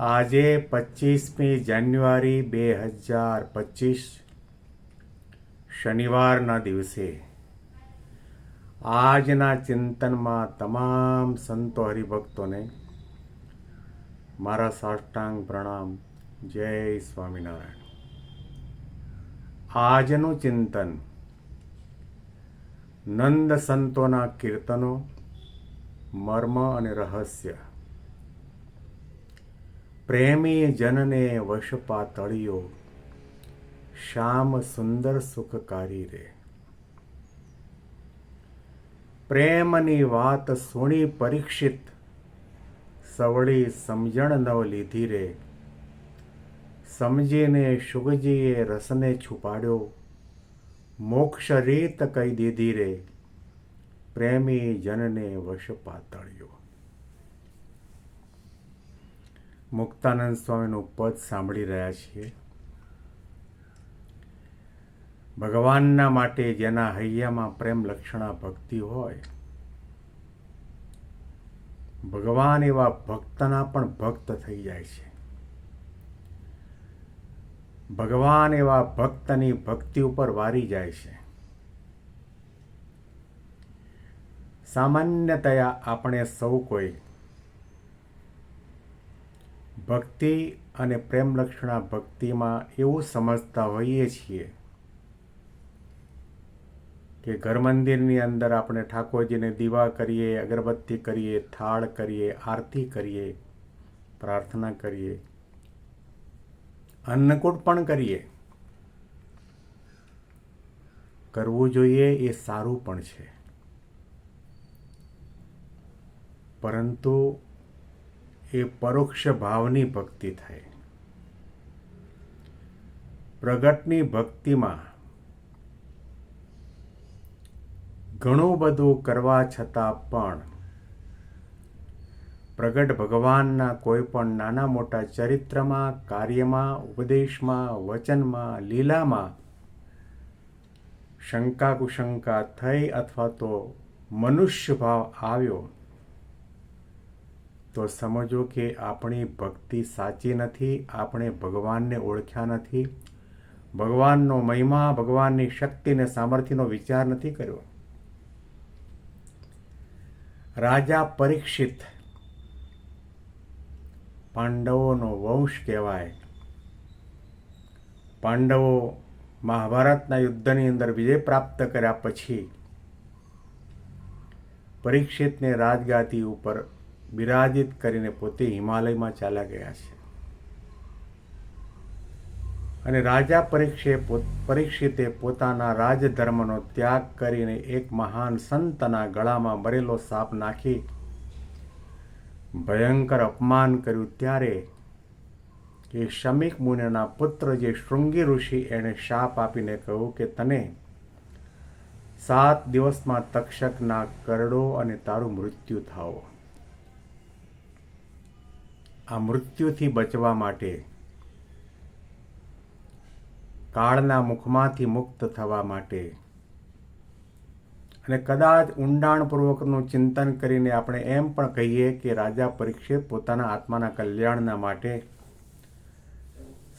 આજે પચીસમી જાન્યુઆરી બે હજાર પચીસ, શનિવારના દિવસે. આજના ચિંતનમાં તમામ સંતો હરિભક્તોને મારા સાષ્ટાંગ પ્રણામ. જય સ્વામિનારાયણ. આજનું ચિંતન નંદ સંતોના કીર્તનો, મર્મ અને રહસ્ય પ્રેમી જનને વશ તળિયો શ્યામ સુંદર સુખકારી રે. પ્રેમની વાત સુણી પરીક્ષિત, સવળી સમજણ નવ લીધી રે. સમજીને શુગજીએ રસને છુપાડ્યો મોક્ષ રીત કહી દીધી રે. પ્રેમી જનને વશ પાતળ્યો મુક્તાનંદ સ્વામીનું પદ સાંભળી રહ્યા છીએ. ભગવાનના માટે જેના હૈયામાં પ્રેમ લક્ષણા ભક્તિ હોય, ભગવાન એવા ભક્તના પણ ભક્ત થઈ જાય છે. ભગવાન એવા ભક્તની ભક્તિ ઉપર વારી જાય છે. સામાન્યતયા આપણે સૌ કોઈ ભક્તિ અને પ્રેમલક્ષણા ભક્તિમાં એવું સમજતા હોઈએ છીએ કે ઘર મંદિરની અંદર આપણે ઠાકોરજીને દીવા કરીએ, અગરબત્તી કરીએ, થાળ કરીએ, આરતી કરીએ, પ્રાર્થના કરીએ, અન્નકૂટ પણ કરીએ. કરવું જોઈએ એ સારું પણ છે. પરંતુ એ પરોક્ષ ભાવની ભક્તિ થાય. પ્રગટની ભક્તિમાં ઘણું બધું કરવા છતાં પણ પ્રગટ ભગવાનના કોઈ પણ નાના મોટા ચરિત્રમાં, કાર્યમાં, ઉપદેશમાં, વચનમાં, લીલામાં શંકા કુશંકા થઈ અથવા તો મનુષ્ય ભાવ આવ્યો તો સમજો કે આપણી ભક્તિ સાચી નથી, આપણે ભગવાનને ઓળખ્યા નથી. ભગવાનનો મહિમા, ભગવાનની શક્તિ ને સામર્થ્યનો વિચાર નથી કર્યો. રાજા પરીક્ષિત, પાંડવોનો વંશ કહેવાય. પાંડવો મહાભારતના યુદ્ધની અંદર વિજય પ્રાપ્ત કર્યા પછી પરીક્ષિતને રાજગાદી ઉપર બિરાજિત કરીને પોતે હિમાલયમાં ચાલ્યા ગયા છે. અને રાજા પરીક્ષે પરીક્ષિતે પોતાના રાજધર્મનો ત્યાગ કરીને એક મહાન સંતના ગળામાં મરેલો સાપ નાખી ભયંકર અપમાન કર્યું ત્યારે એ શમિક મુનિના પુત્ર જે શૃંગી ઋષિ એણે શાપ આપીને કહ્યું કે, તને સાત દિવસમાં તક્ષકના કરડો અને તારું મૃત્યુ થાવો આ મૃત્યુથી બચવા માટે કાળના મુખમાંથી મુક્ત થવા માટે અને કદાચ ઊંડાણપૂર્વકનું ચિંતન કરીને આપણે એમ પણ કહીએ કે રાજા પરીક્ષિત પોતાના આત્માના કલ્યાણના માટે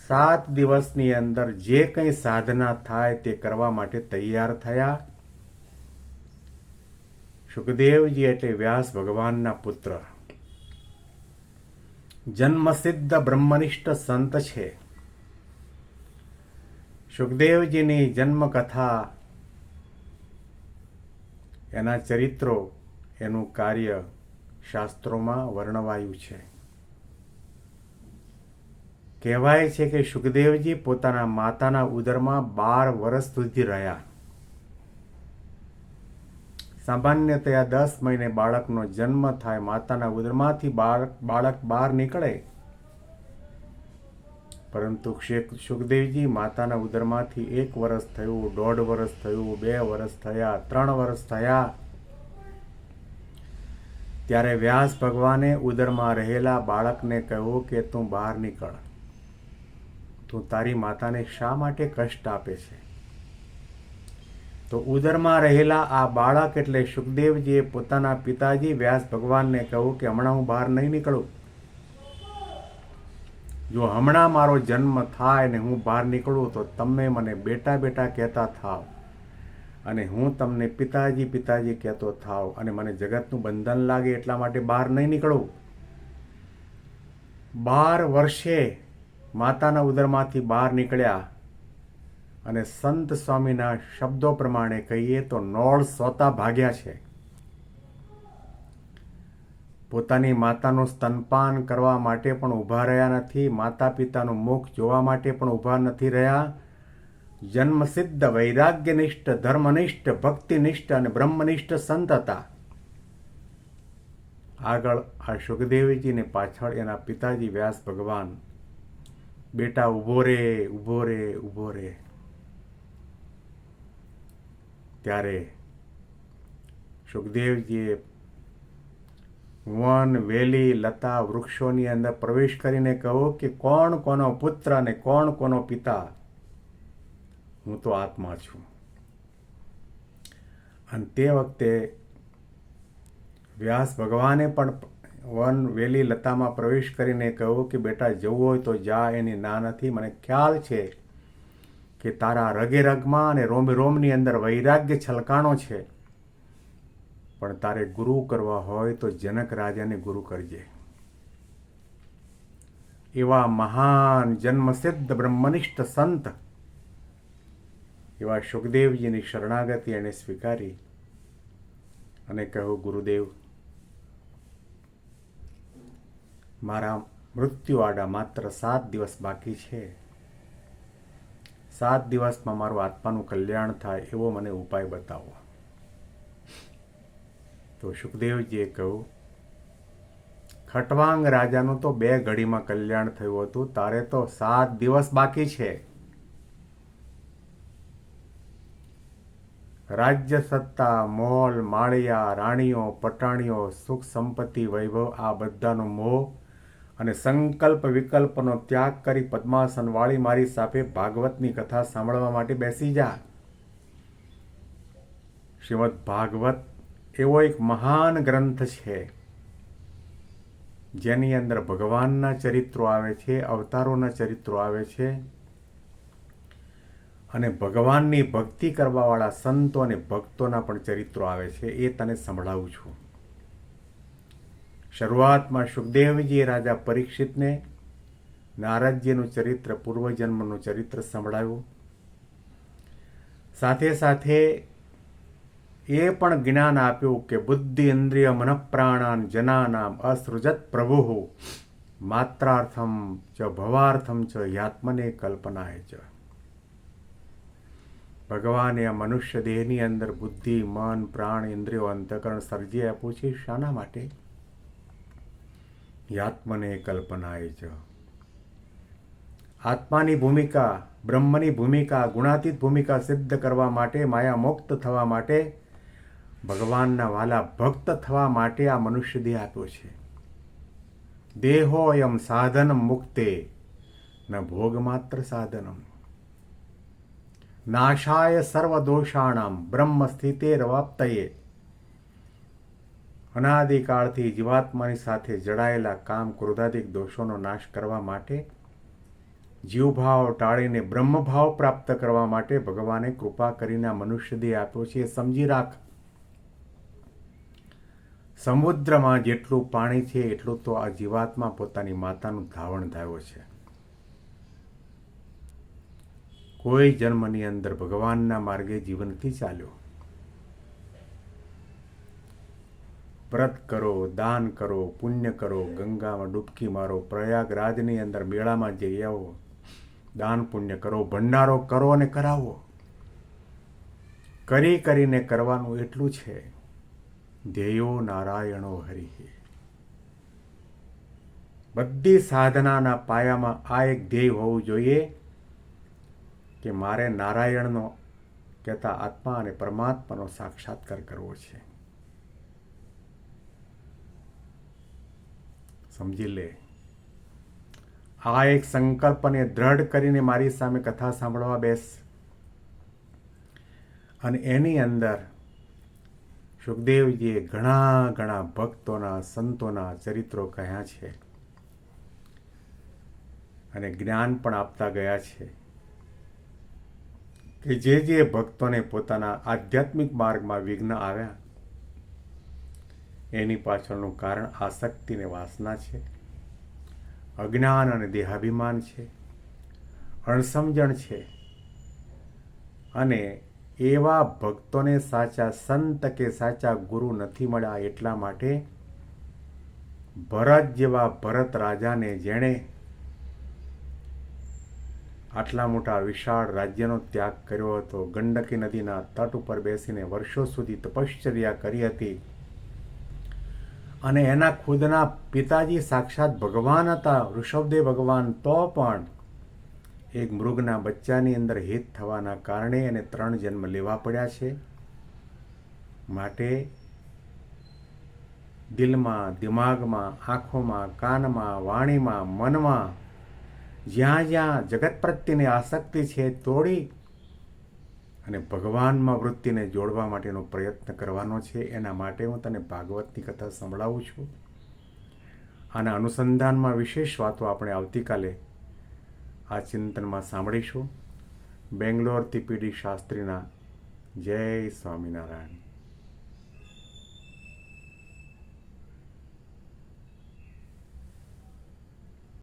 સાત દિવસની અંદર જે કંઈ સાધના થાય તે કરવા માટે તૈયાર થયા. સુખદેવજી એટલે વ્યાસ ભગવાનના પુત્ર. જન્મસિદ્ધ બ્રહ્મનિષ્ઠ સંત છે. સુખદેવજીની જન્મકથા, એના ચરિત્રો, એનું કાર્ય શાસ્ત્રોમાં વર્ણવાયું છે. કહેવાય છે કે સુખદેવજી પોતાના માતાના ઉદરમાં બાર વર્ષ સુધી રહ્યા. સામાન્યતયા દસ મહિને બાળકનો જન્મ થાય માતાના ઉદરમાંથી બાળક બાળક બહાર નીકળે. પરંતુ સુખદેવજી માતાના ઉદરમાંથી એક વર્ષ થયું, દોઢ વર્ષ થયું, બે વર્ષ થયા, ત્રણ વર્ષ થયા. ત્યારે વ્યાસ ભગવાને ઉદરમાં રહેલા બાળકને કહ્યું કે, તું બહાર નીકળ. તું તારી માતાને શા માટે કષ્ટ આપે છે? તો ઉદરમાં રહેલા આ બાળક એટલે સુખદેવજીએ પોતાના પિતાજી વ્યાસ ભગવાનને કહ્યું કે, હમણાં હું બહાર નહીં નીકળું. જો હમણાં મારો જન્મ થાય ને હું બહાર નીકળું, તો તમે મને બેટા બેટા કહેતા થાવ અને હું તમને પિતાજી પિતાજી કહેતો થાવ અને મને જગતનું બંધન લાગે એટલા માટે બહાર નહીં નીકળું. બાર વર્ષે માતાના ઉદરમાંથી બહાર નીકળ્યા. અને સંત સ્વામીના શબ્દો પ્રમાણે કહીએ તો નોળ સોતા ભાગ્યા છે. પોતાની માતાનું સ્તનપાન કરવા માટે પણ ઊભા રહ્યા નથી માતા પિતાનું મુખ જોવા માટે પણ ઊભા નથી રહ્યા. જન્મસિદ્ધ વૈરાગ્યનિષ્ઠ, ધર્મનિષ્ઠ, ભક્તિનિષ્ઠ અને બ્રહ્મનિષ્ઠ સંત હતા. આગળ આ સુખદેવજીને પાછળ એના પિતાજી વ્યાસ ભગવાન. બેટા, ઊભો રે ઊભો રે ઊભો રે. ત્યારે સુખદેવજીએ વન, વેલી, લતા વૃક્ષોની અંદર પ્રવેશ કરીને કહો કે કોણ કોનો પુત્ર અને કોણ કોનો પિતા? હું તો આત્મા છું. અને તે વખતે વ્યાસ ભગવાને પણ વન, વેલી, લતામાં પ્રવેશ કરીને કહ્યું કે બેટા જવું હોય તો જા, એની ના નથી. મને ખ્યાલ છે કે તારા રગે રગમાં અને રોમ રોમની અંદર વૈરાગ્ય છલકાણો છે. પણ તારે ગુરુ કરવા હોય તો જનક રાજાને ગુરુ કરજે. એવા મહાન જન્મસિદ્ધ બ્રહ્મનિષ્ઠ સંત એવા સુખદેવજીની શરણાગતિ એણે સ્વીકારી અને કહ્યું, ગુરુદેવ, મારા મૃત્યુવાડા માત્ર સાત દિવસ બાકી છે. સાત દિવસમાં મારું આત્માનું કલ્યાણ થાય એવો મને ઉપાય બતાવો. તો સુખદેવજીએ કહ્યું, ખટવાંગ રાજાનું તો બે ઘડીમાં કલ્યાણ થયું હતું, તારે તો સાત દિવસ બાકી છે. રાજ્ય સત્તા, મોલ, માળિયા, રાણીઓ, પટાણીઓ, સુખ સંપત્તિ, વૈભવ, આ બધાનો મોહ અને સંકલ્પ વિકલ્પનો ત્યાગ કરી પદ્માસન વાળી મારી સાથે ભાગવતની કથા સાંભળવા માટે બેસી જા. શ્રીમદ ભાગવત એવો એક મહાન ગ્રંથ છે, જેની અંદર ભગવાનના ચરિત્રો આવે છે, અવતારોના ચરિત્રો આવે છે, અને ભગવાનની ભક્તિ કરવાવાળા સંતો અને ભક્તોના પણ ચરિત્રો આવે છે, એ તને સંભળાવું છું. શરૂઆતમાં સુખદેવજીએ રાજા પરીક્ષિતને નારદજીનું ચરિત્ર, પૂર્વજન્મનું ચરિત્ર સંભળાવ્યું. સાથે સાથે એ પણ જ્ઞાન આપ્યું કે બુદ્ધિ ઇન્દ્રિય મનપ્રાણાન જનાનામ અસૃજત પ્રભુ, માત્રાર્થમ ચ ભવાર્થમ ચ યાત્મને કલ્પનાય ચ. ભગવાને આ મનુષ્ય દેહની અંદર બુદ્ધિ, મન, પ્રાણ, ઇન્દ્રિયો, અંતકરણ સર્જી આપ્યું છે. શાના માટે? યાત્મને કલ્પનાય જ આત્માની ભૂમિકા, બ્રહ્મની ભૂમિકા, ગુણાતીત ભૂમિકા સિદ્ધ કરવા માટે માયા મુક્ત થવા માટે, ભગવાનના વાલા ભક્ત થવા માટે આ મનુષ્ય દેહ આપ્યો છે. દેહો એમ સાધન મુક્તે, ન ભોગ માત્ર સાધનમ. નાશાય સર્વ દોષાણામ બ્રહ્મ સ્થિતે રવાપ્તયે અનાદિકાળથી જીવાત્માની સાથે જડાયેલા કામ ક્રોધાદિક દોષોનો નાશ કરવા માટે, જીવભાવ ટાળીને બ્રહ્મભાવ પ્રાપ્ત કરવા માટે ભગવાને કૃપા કરીને મનુષ્ય દેહ આપ્યો છે. એ સમજી રાખ. સમુદ્રમાં જેટલું પાણી છે, એટલું તો આ જીવાત્મા પોતાની માતાનું ધાવણ થયો છે. કોઈ જન્મની અંદર ભગવાનના માર્ગે જીવનથી ચાલ્યો. વ્રત કરો, દાન કરો, પુણ્ય કરો, ગંગામાં ડૂબકી મારો, પ્રયાગરાજની અંદર મેળામાં જઈ આવો, દાન પુણ્ય કરો, ભંડારો કરો અને કરાવો. કરી કરીને કરવાનું એટલું છે. ધ્યેયો નારાયણો હરિ બધી સાધનાના પાયામાં આ એક ધ્યેય હોવું જોઈએ કે મારે નારાયણનો કહેતા આત્મા અને પરમાત્માનો સાક્ષાત્કાર કરવો છે. સમજી લે. આ એક સંકલ્પને દ્રઢ કરીને મારી સામે કથા સાંભળવા બેસ. અને એની અંદર સુખદેવજીએ ઘણા ઘણા ભક્તોના, સંતોના ચરિત્રો કહ્યા છે. અને જ્ઞાન પણ આપતા ગયા છે કે જે જે ભક્તોને પોતાના આધ્યાત્મિક માર્ગમાં વિઘ્ન આવ્યા એની પાછળનું કારણ આસક્તિ વાસના છે. અજ્ઞાન અને દેહાભિમાન છે. અણસમજણ છે. અને એવા ભક્તોને સાચા સંત કે સાચા ગુરુ નથી મળ્યા એટલા માટે ભરત જેવા ભરત રાજાને જેણે આટલા મોટા વિશાળ રાજ્યનો ત્યાગ કર્યો હતો, ગંડકી નદીના તટ ઉપર બેસીને વર્ષો સુધી તપશ્ચર્યા કરી હતી અને એના ખુદના પિતાજી સાક્ષાત ભગવાન હતા, ઋષભદેવ ભગવાન, તો પણ એક મૃગના બચ્ચાની અંદર હિત થવાના કારણે એને ત્રણ જન્મ લેવા પડ્યા છે. માટે દિલમાં, દિમાગમાં, આંખોમાં, કાનમાં, વાણીમાં, મનમાં જ્યાં જ્યાં જગત પ્રત્યેની આસક્તિ છે, તોડી અને ભગવાનમાં વૃત્તિને જોડવા માટેનો પ્રયત્ન કરવાનો છે, એના માટે હું તને ભાગવતની કથા સંભળાવું છું. આના અનુસંધાનમાં વિશેષ વાતો આપણે આવતીકાલે આ ચિંતનમાં સાંભળીશું. બેંગ્લોરથી પીડી શાસ્ત્રીના જય સ્વામિનારાયણ.